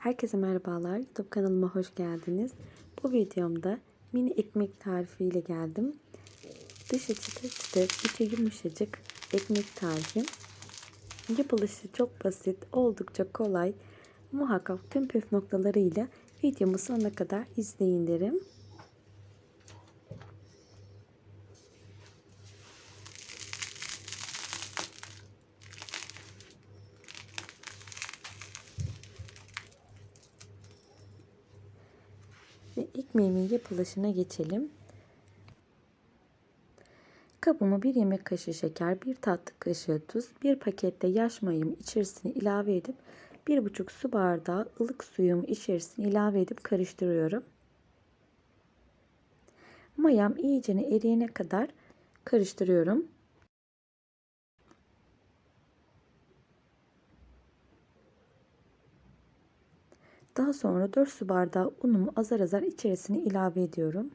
Herkese merhabalar. YouTube kanalıma hoş geldiniz. Bu videomda mini ekmek tarifiyle geldim. Dışı çıtır çıtır, içi yumuşacık ekmek tarifi. Yapılışı çok basit, oldukça kolay. Muhakkak tüm püf noktalarıyla videomu sonuna kadar izleyin derim. Ve ekmeğimin yapılışına geçelim. Kabıma bir yemek kaşığı şeker, bir tatlı kaşığı tuz, bir pakette yaş mayamı içerisine ilave edip bir buçuk su bardağı ılık suyumu içerisine ilave edip karıştırıyorum. Mayam iyicene eriyene kadar karıştırıyorum. Daha sonra 4 su bardağı unumu azar azar içerisine ilave ediyorum.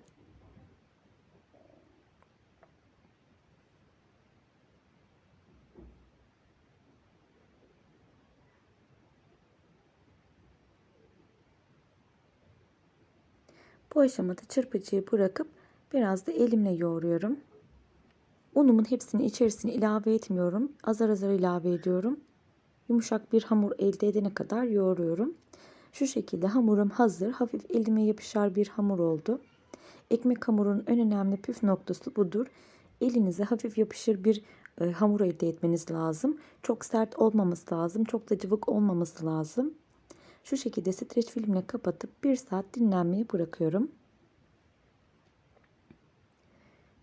Bu aşamada çırpıcıyı bırakıp biraz da elimle yoğuruyorum. Unumun hepsini içerisine ilave etmiyorum. Azar azar ilave ediyorum. Yumuşak bir hamur elde edene kadar yoğuruyorum. Şu şekilde hamurum hazır. Hafif elime yapışar bir hamur oldu. Ekmek hamurunun en önemli püf noktası budur. Elinize hafif yapışır bir e, hamur elde etmeniz lazım. Çok sert olmaması lazım. Çok da cıvık olmaması lazım. Şu şekilde streç filmle kapatıp bir saat dinlenmeye bırakıyorum.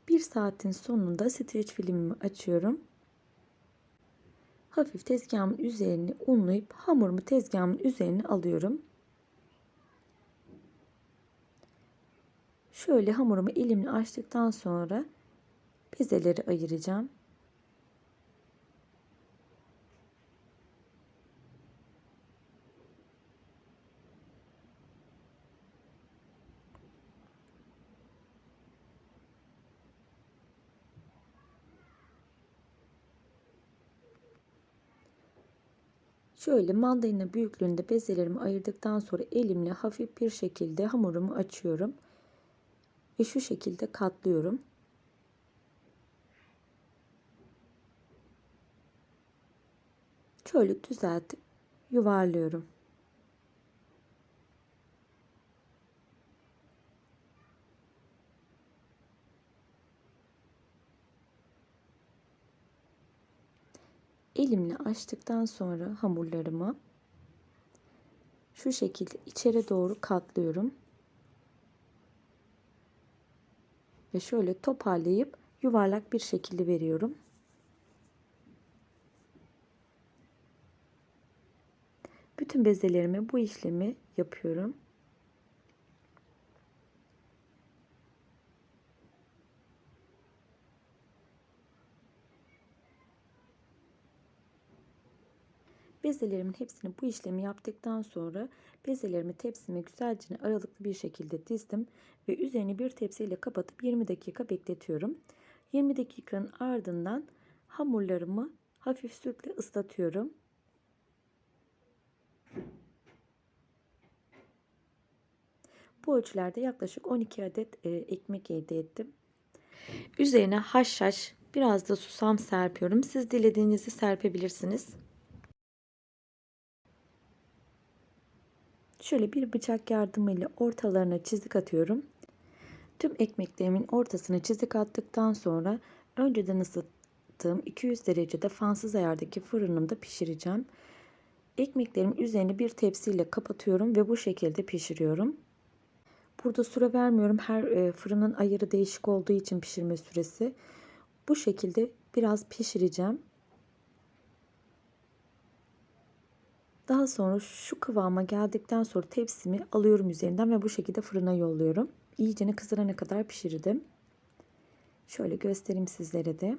Bir saatin sonunda streç filmimi açıyorum. Hafif tezgahımın üzerini unlayıp hamurumu tezgahımın üzerine alıyorum. Şöyle hamurumu elimle açtıktan sonra bezeleri ayıracağım. Şöyle mandalina büyüklüğünde bezelerimi ayırdıktan sonra elimle hafif bir şekilde hamurumu açıyorum. Ve şu şekilde katlıyorum. Şöyle düzeltip yuvarlıyorum. Elimle açtıktan sonra hamurlarımı şu şekilde içeri doğru katlıyorum. Ve şöyle toparlayıp yuvarlak bir şekilde veriyorum. Bütün bezelerime bu işlemi yapıyorum. Bezelerimin hepsini bu işlemi yaptıktan sonra bezelerimi tepsime güzelce aralıklı bir şekilde dizdim ve üzerini bir tepsiyle kapatıp 20 dakika bekletiyorum. 20 dakikanın ardından hamurlarımı hafif sütle ıslatıyorum. Bu ölçülerde yaklaşık 12 adet e, ekmek elde ettim. Üzerine haşhaş biraz da susam serpiyorum. Siz dilediğinizi serpebilirsiniz. Şöyle bir bıçak yardımıyla ortalarına çizik atıyorum. Tüm ekmeklerimin ortasına çizik attıktan sonra önceden ısıttığım 200 derecede fansız ayardaki fırınımda pişireceğim. Ekmeklerimin üzerini bir tepsiyle kapatıyorum ve bu şekilde pişiriyorum. Burada süre vermiyorum. Her e, fırının ayarı değişik olduğu için pişirme süresi. Bu şekilde biraz pişireceğim. Daha sonra şu kıvama geldikten sonra tepsimi alıyorum üzerinden ve bu şekilde fırına yolluyorum. İyicene kızarana kadar pişirdim. Şöyle göstereyim sizlere de.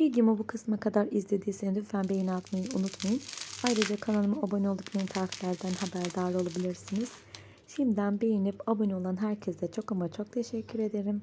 Videomu bu kısma kadar izlediyseniz lütfen beğeni atmayı unutmayın. Ayrıca kanalıma abone olup yeni tariflerden haberdar olabilirsiniz. Şimdiden beğenip abone olan herkese çok ama çok teşekkür ederim.